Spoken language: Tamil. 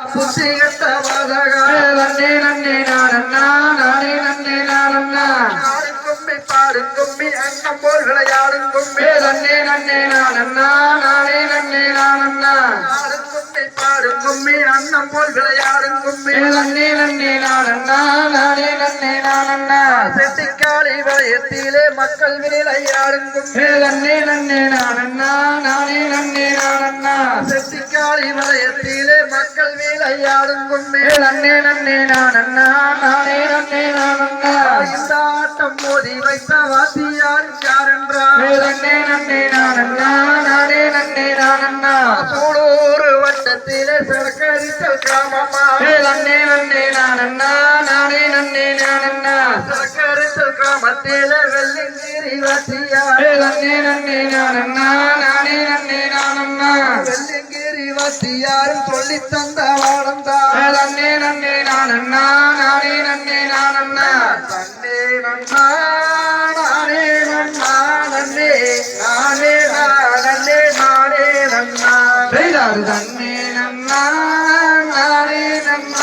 புத்தி கட்ட நன்னே நன்னே நானண்ணா நானே நன்னே நானண்ணா கும்மி பாடும் கும்மி அன்னம் போல் விளையாடும் கும்மி நன்னே நன்னே நானண்ணா நானே நன்னே நானண்ணா கும்மி பாடும் கும்மி அன்னம் போல் விளையாடும் கும்மி நன்னே நன்னே நானண்ணா நானே நன்னே நானண்ணா செட்டிக்காளி வளையத்திலே மக்கள் விளையாடும் கும்மி நன்னே நன்னே நானண்ணா. வளையத்திலே மக்கள் விளையாடும் கும்மி நன்னே நன்னே நானண்ணா நானே நன்னே நானண்ணா இந்த ஆட்டம் மோதி வைத்த வாத்தியார் யார் என்றார் நன்னே நன்னே நானண்ணா நானே நன்னே நானண்ணா சூடூர் வட்டத்திலே சரக்கரித்தல் கிராமமா? நன்னே நன்னே நானண்ணா நானே நன்னே நானண்ணா சரக்கரித்தல் கிராமத்திலே வெள்ளிங்கிரி வாத்தியார் நன்னே நன்னே நானே நன்னே வாத்தியாரும் சொல்லி தந்த வாடம் தான் நன்னே நன்னே நானண்ணா நானே நன்னே நானண்ணா. தன்னே நன்னா நானே நன்னா நன்னே நானே நன்னே நானே நன்னா செய்தாரு தன்னே